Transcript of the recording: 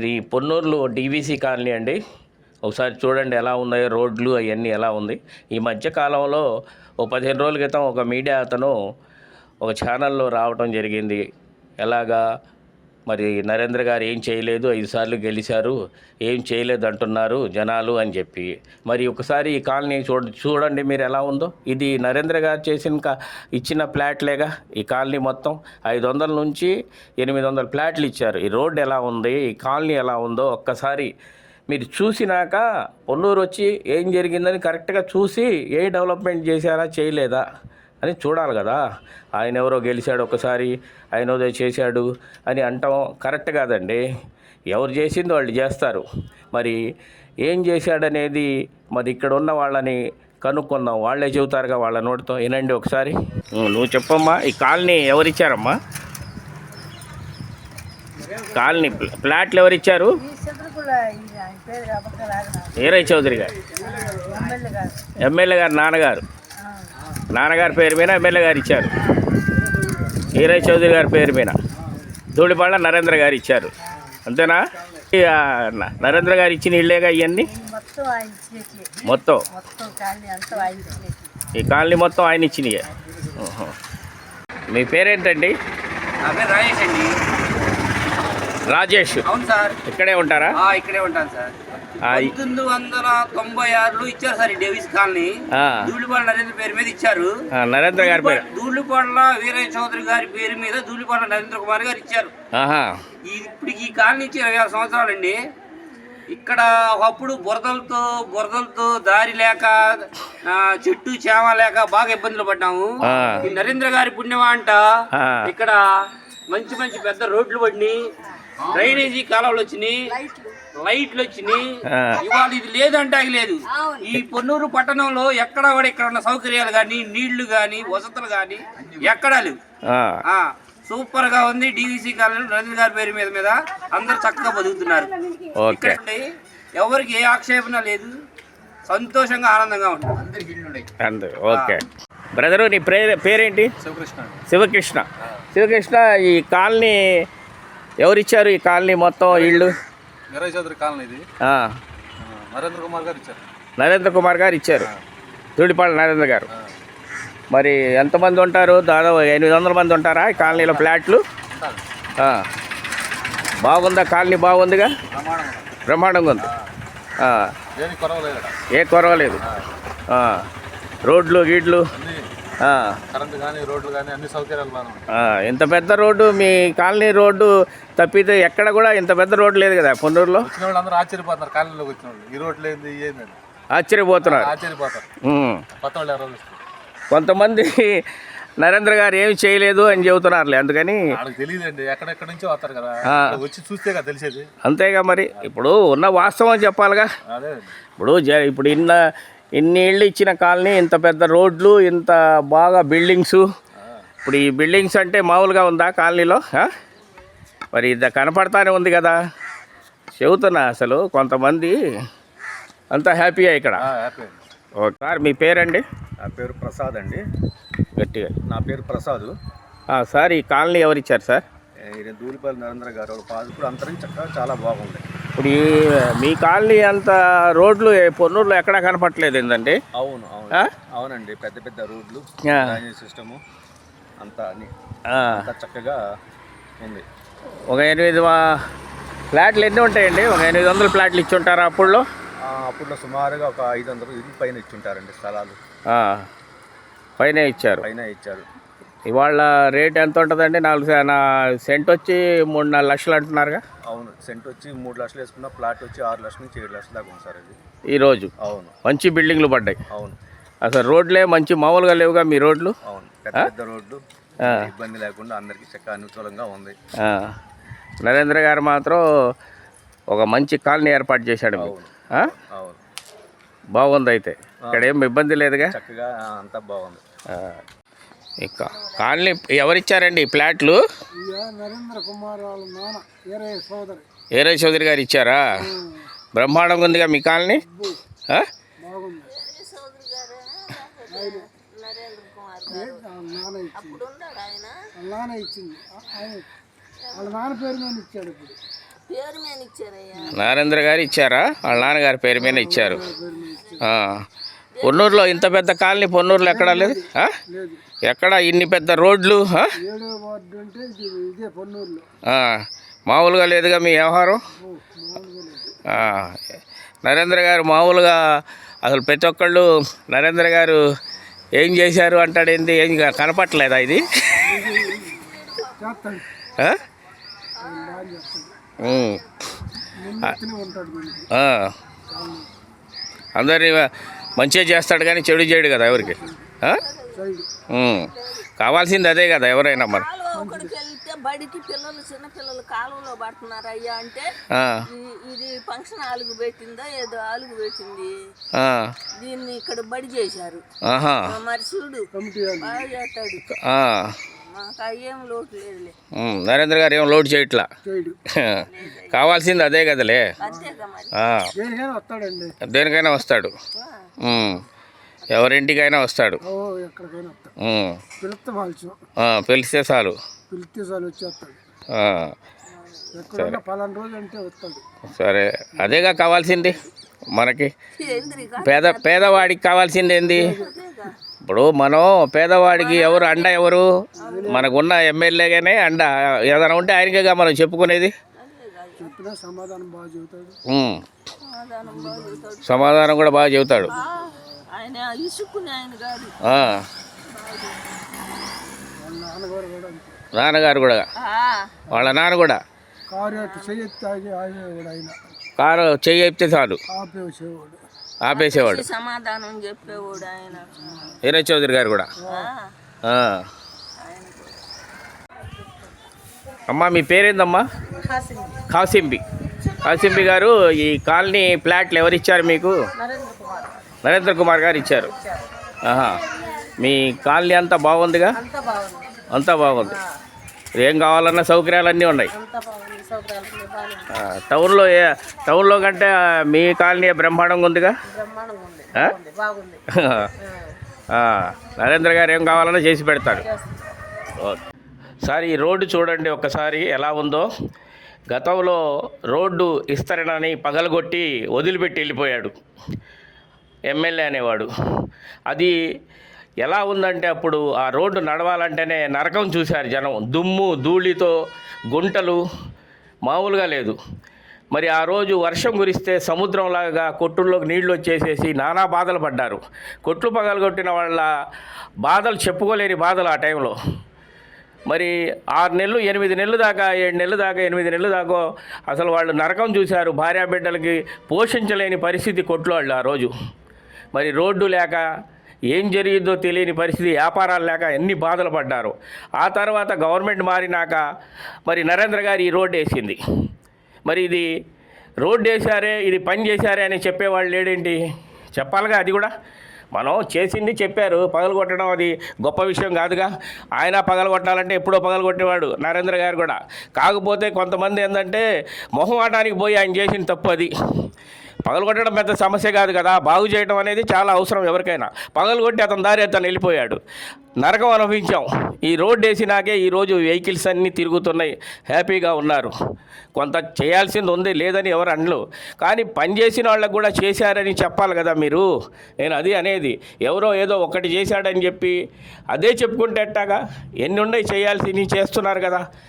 ఇది పొన్నూరులో DVC colony అండి. ఒకసారి చూడండి ఎలా ఉన్నాయో రోడ్లు అవన్నీ ఎలా ఉంది. ఈ మధ్య కాలంలో ఓ పదిహేను రోజుల క్రితం ఒక మీడియా అతను ఒక ఛానల్లో రావటం జరిగింది. ఎలాగా మరి నరేంద్ర గారు ఏం చేయలేదు ఐదు సార్లు గెలిచారు ఏం చేయలేదు అంటున్నారు జనాలు అని చెప్పి. మరి ఒకసారి ఈ కాలనీ చూడ చూడండి మీరు ఎలా ఉందో. ఇది నరేంద్ర గారు చేసిన కా- ఇచ్చిన ప్లాట్లేగా ఈ కాలనీ మొత్తం. ఐదు వందల నుంచి ఎనిమిది వందల ప్లాట్లు ఇచ్చారు. ఈ రోడ్డు ఎలా ఉంది ఈ కాలనీ ఎలా ఉందో ఒక్కసారి మీరు చూసినాక పొన్నూరు వచ్చి ఏం జరిగిందని కరెక్ట్గా చూసి ఏ డెవలప్మెంట్ చేశారా చేయలేదా? అని చూడాలి కదా. ఆయన ఎవరో గెలిచాడు ఒకసారి ఆయన ఏదో చేశాడు అని అంటాం. కరెక్ట్ కాదండి. ఎవరు చేసింది వాళ్ళు చేస్తారు. మరి ఏం చేశాడనేది మరి ఇక్కడ ఉన్న వాళ్ళని కనుక్కుందాం. వాళ్ళే చెబుతారుగా వాళ్ళ నోటితో. వినండి ఒకసారి. నువ్వు చెప్పమ్మా. ఈ కాలనీ ఎవరిచ్చారమ్మా? కాలనీ ప్లాట్లు ఎవరిచ్చారు? ఈ చంద్రకుల ఇది ఆయన పేరు అబక్క రాగన వీరయ్య చౌదరి గారు. ఎమ్మెల్యే గారు నాన్నగారు. నాన్నగారి పేరు మీద ఎమ్మెల్యే గారు ఇచ్చారు. వీరయ్య చౌదరి గారి పేరు మీద. ధూళిపాళ్ళ నరేంద్ర గారు ఇచ్చారు. అంతేనా? నరేంద్ర గారు ఇచ్చిన ఇళ్ళేగా ఇవన్నీ మొత్తం ఈ కాలనీ మొత్తం ఆయన ఇచ్చినాయి. ఓహో. మీ పేరేంటండి? రాజేష్ అండి. రాజేష్. అవును సార్. ఇక్కడే ఉంటారా? ఆ, ఇక్కడే ఉంటాను సార్. పంతొమ్మిది వందల తొంభై ఆరులో ఇచ్చారు సార్ డేవిస్ కాలనీ. ఆ, ధూళిపాడ నరేంద్ర పేరు మీద ఇచ్చారు. నరేంద్ర గారి పేరు. ధూళిపాడల వీరయ్య చౌదరి గారి పేరు మీద ధూళిపాడ నరేంద్ర కుమార్ గారు ఇచ్చారు. ఇప్పుడు ఈ కాలనీ ఇచ్చి ఇరవై ఆరు సంవత్సరాలండి. ఇక్కడ ఒకప్పుడు బురదలతో బురదలతో దారి లేక చెట్టు చేమ లేక బాగా ఇబ్బందులు పడ్డాము. నరేంద్ర గారి పుణ్యమా అంట. ఇక్కడ మంచి మంచి పెద్ద రోడ్లు పడినాయి. డ్రైనేజీ కాలువలు వచ్చినాయి లైట్లు. వచ్చినాయి. ఇవాళ ఇది లేదంటే అది లేదు ఈ పొన్నూరు పట్టణంలో ఎక్కడ కూడా ఇక్కడ ఉన్న సౌకర్యాలు కానీ నీళ్ళు కానీ వసతులు కానీ ఎక్కడా లేవు. ఆ, ఆ. సూపర్గా ఉంది డివిసి కాలనీ నరేంద్ర గారి పేరు మీద మీద అందరు చక్కగా బతుకుతున్నారు. ఓకే. ఇక్కడ ఎవరికి ఏ ఆక్షేపణ లేదు. సంతోషంగా ఆనందంగా ఉంటుంది ఓకే. బ్రదరు నీ పేరు పేరేంటి? శివకృష్ణ. శివకృష్ణ. శివకృష్ణ ఈ కాలనీ ఎవరిచ్చారు ఈ కాలనీ మొత్తం ఇళ్ళు? చౌదరి కాలనీ ఇది. నరేంద్ర కుమార్ గారు ఇచ్చారు. నరేంద్ర కుమార్ గారు ఇచ్చారు. తుడిపాళ్ళ నరేంద్ర గారు. మరి ఎంతమంది ఉంటారు? దాదాపు ఎనిమిది వందల మంది ఉంటారా ఈ కాలనీలో ఫ్లాట్లు. బాగుందా? కాలనీ బాగుందిగా? బ్రహ్మాండంగా ఉంది. ఏ కొరవలేదు. రోడ్లు గీడ్లు? కరెంటు కానీ రోడ్లు కానీ అన్ని సౌకర్యాలు బాగా ఉన్నాయి ఆ, ఇంత పెద్ద రోడ్డు మీ కాలనీ రోడ్డు తప్పితే ఎక్కడ కూడా ఇంత పెద్ద రోడ్డు లేదు కదా పొన్నూరులో? వచ్చిన వాళ్ళు అందరూ ఆశ్చర్యపోతున్నారు కాలనీలోకి వచ్చిన వాళ్ళు. ఈ రోడ్లు ఏంది ఏందని ఆశ్చర్యపోతున్నారు. ఆశ్చర్యపోతారు. కొత్త వాళ్ళు ఎవరో కొంతమంది నరేంద్ర గారు ఏమి చేయలేదు అని చెబుతున్నారులే అందుకని తెలియదండి ఎక్కడెక్కడి నుంచో వస్తారు కదా. వచ్చి చూస్తే కదా తెలిసేది. అంతేగా మరి. ఇప్పుడు ఉన్న వాస్తవం చెప్పాలిగా. అదే ఇప్పుడు ఇప్పుడు ఇన్న ఇన్ని ఇళ్ళు ఇచ్చిన కాలనీ ఇంత పెద్ద రోడ్లు ఇంత బాగా బిల్డింగ్స్. ఇప్పుడు ఈ బిల్డింగ్స్ అంటే మామూలుగా ఉందా కాలనీలో? మరి ఇది కనపడతానే ఉంది కదా. చెబుతున్నా అసలు కొంతమంది అంతా హ్యాపీయా ఇక్కడ. హ్యాపీ. ఓకే సార్ మీ పేరండి? నా పేరు ప్రసాద్ అండి. గట్టిగా. నా పేరు ప్రసాద్. సార్ ఈ కాలనీ ఎవరిచ్చారు సార్? ఈయన దూలిపల్లి నరేంద్ర గారు. పాదుకుడు అంతరం చక్కగా చాలా బాగుంది. ఇప్పుడు ఈ మీ కాలనీ అంత రోడ్లు పొన్నూరులో ఎక్కడా కనపట్లేదు ఏంటంటే అవును అవును? అవునండి పెద్ద పెద్ద రోడ్లు సిస్టము అంతా చక్కగా ఉంది. ఒక ఎనిమిది ఫ్లాట్లు ఎన్ని ఉంటాయండి? ఒక ఎనిమిది వందల ఫ్లాట్లు ఇచ్చి ఉంటారా అప్పుడులో అప్పుడులో సుమారుగా ఒక ఐదు వందలు ఇల్లు పైన ఇచ్చుంటారండి స్థలాలు. పైన ఇచ్చారు. పైన ఇచ్చారు. ఇవాళ రేట్ ఎంత ఉంటుందండి? నాలుగు సెంట్ వచ్చి మూడు నాలుగు లక్షలు అంటున్నారుగా? అవును సెంట్ వచ్చి మూడు లక్షలు వేసుకున్న ప్లాట్ వచ్చి ఆరు లక్షల నుంచి ఏడు లక్షల దాకా ఉంది సార్ అది ఈరోజు అవును. మంచి బిల్డింగ్లు పడ్డాయి? అవును. అసలు రోడ్లే మంచి మామూలుగా లేవుగా మీ రోడ్లు? అవును. పెద్ద పెద్ద రోడ్లు. ఇబ్బంది లేకుండా అందరికీ చక్కగా అనుకూలంగా ఉంది. నరేంద్ర గారు మాత్రం ఒక మంచి కాలనీ ఏర్పాటు చేశాడు మీకు. ఆ? అవును. బాగుంది అయితే. ఇక్కడ ఏం ఇబ్బంది లేదుగా? చక్కగా అంతా బాగుంది. ఆ, ఇక. కాలనీ ఎవరిచ్చారండి ఈ ప్లాట్లు? నరేంద్ర కుమార్ వాళ్ళ నాన్న వీరయ్య సోదరి. ఏరే చౌదరి గారు ఇచ్చారా? బ్రహ్మాండంగా ఉందిగా మీ కాలనీ? ఆ? బాగుంది. నాన్న ఇచ్చింది. వాళ్ళ నాన్న ఇచ్చింది. ఆ- ఆయన వాళ్ళ నాన్న పేరు మీద ఇచ్చాడు ఇప్పుడు. పేరు మీద ఇచ్చారయ్యా. నరేంద్ర గారు ఇచ్చారా? వాళ్ళ నాన్నగారి పేరు మీద ఇచ్చారు. ఆ. పొన్నూరులో ఇంత పెద్ద కాలనీ పొన్నూరులో ఎక్కడా? లేదు. ఎక్కడ ఇన్ని పెద్ద రోడ్లు. మామూలుగా లేదుగా మీ వ్యవహారం. నరేంద్ర గారు మామూలుగా అసలు ప్రతి ఒక్కళ్ళు నరేంద్ర గారు ఏం చేశారు అంటాడేంది ఏం కా- కనపట్లేదా ఇది. అందరినీ మంచిగా చేస్తాడు కానీ చెడు చేయడు కదా ఎవరికి. కావాల్సింది అదే కదా ఎవరైనా మరి. ఒకడికి వెళ్తే బడికి పిల్లలు చిన్న పిల్లలు కాలువలో పడుతున్నారు. అయ్యా అంటే ఇది ఫంక్షన్ ఆలుగు పెట్టిందా? ఏదో ఆలుగు పెట్టింది. ఆ. దీన్ని ఇక్కడ బడి చేశారు. మరి చూడు. బాగా చేస్తాడు. నరేంద్ర గారు ఏం లోడ్ చేయట్లా? కావాల్సింది అదే కదలే. అంతేగా మరి. ఆ. దేనికైనా వస్తాడండి. దేనికైనా వస్తాడు. ఎవరింటికైనా వస్తాడు. పిలుస్తాం చాలు. పిలిస్తే చాలు వచ్చేస్తాడు. ఆ. ఎక్కడున్నా పలానా రోజు అంటే వస్తాడు. సరే. అదేగా కావాల్సింది మనకి. పేద పేదవాడికి కావాల్సింది ఏంది? ఇప్పుడు మనం పేదవాడికి ఎవరు అండ ఎవరు? మనకున్న ఎమ్మెల్యేగానే అండ. ఏదైనా ఉంటే ఆయనకేగా మనం చెప్పుకునేది? సమాధానం బాగా చెబుతాడు. ఉమ్. సమాధానం బాగా చెబుతాడు సమాధానం కూడా బాగా చెబుతాడు. ఆ, ఆయన ఇసుక్కునే ఆయన కాదు నాన్నగారు కూడా. వాళ్ళ నాన్న కూడా. కారు చెయ్యి అయితే చాలు. ఆపేసేవాడు. ఆపేసేవాడు. సమాధానం చెప్పేవాడు ఆయన. వీరయ్య చౌదరి గారు కూడా. ఆ, ఆ. అమ్మా మీ పేరేందమ్మా? కాసింబి. కాసింబి. గారు ఈ కాలనీ ఫ్లాట్లు ఎవరు ఇచ్చారు మీకు నరేంద్ర కుమార్ గారు ఇచ్చారు. ఆహా. మీ కాలనీ అంతా బాగుందిగా? అంతా బాగుంది. ఏం కావాలన్నా సౌకర్యాలన్నీ ఉన్నాయి. టౌన్లో ఏ టౌన్లో కంటే మీ కాలనీ బ్రహ్మాండంగా ఉందిగా? నరేంద్ర గారు ఏం కావాలన్నా చేసి పెడతాడు. సార్ ఈ రోడ్డు చూడండి ఒక్కసారి ఎలా ఉందో. గతంలో రోడ్డు ఇస్తారనని పగలగొట్టి వదిలిపెట్టి వెళ్ళిపోయాడు. ఎమ్మెల్యే అనేవాడు. అది ఎలా ఉందంటే అప్పుడు ఆ రోడ్డు నడవాలంటేనే నరకం చూశారు జనం. దుమ్ము ధూళితో గుంటలు మామూలుగా లేదు. మరి ఆ రోజు వర్షం కురిస్తే సముద్రంలాగా కొట్టుల్లోకి నీళ్ళు వచ్చేసేసి నానా బాధలు పడ్డారు. కొట్లు పగలగొట్టిన వాళ్ళ బాధలు చెప్పుకోలేని బాధలు ఆ టైంలో. మరి ఆరు నెలలు ఎనిమిది నెలలు దాకా ఏడు నెలలు దాకా ఎనిమిది నెలలు దాకా అసలు వాళ్ళు నరకం చూశారు. భార్యాబిడ్డలకి పోషించలేని పరిస్థితి కొట్లు వాళ్ళు ఆ రోజు. మరి రోడ్డు లేక ఏం జరిగిందో తెలియని పరిస్థితి వ్యాపారాలు లేక ఎన్ని బాధలు పడ్డారు. ఆ తర్వాత గవర్నమెంట్ మారినాక మరి నరేంద్ర గారు ఈ రోడ్డు వేసింది. మరి ఇది రోడ్డు వేశారే ఇది పని చేశారే అని చెప్పేవాళ్ళు లేడేంటి? చెప్పాలిగా అది కూడా? మనం చేసింది చెప్పారు పగలగొట్టడం అది గొప్ప విషయం కాదుగా. ఆయన పగలగొట్టాలంటే ఎప్పుడో పగలగొట్టేవాడు నరేంద్ర గారు కూడా. కాకపోతే కొంతమంది ఏంటంటే మొహమాటానికి పోయి ఆయన చేసిన తప్పు అది. పగలగొట్టడం పెద్ద సమస్య కాదు కదా. బాగు చేయడం అనేది చాలా అవసరం ఎవరికైనా. పగలగొట్టి అతని దారి అతను వెళ్ళిపోయాడు నరకం అనుభవించాం. ఈ రోడ్డు వేసినాకే ఈరోజు వెహికల్స్ అన్నీ తిరుగుతున్నాయి. హ్యాపీగా ఉన్నారు. కొంత చేయాల్సింది ఉంది లేదని ఎవరు అనలు కానీ పని చేసిన వాళ్ళకు కూడా చేశారని చెప్పాలి కదా మీరు. నేను అది అనేది. ఎవరో ఏదో ఒకటి చేశాడని చెప్పి అదే చెప్పుకుంటే ఎట్టాగా? ఎన్ని ఉన్నాయి చేయాల్సి చేస్తున్నారు కదా.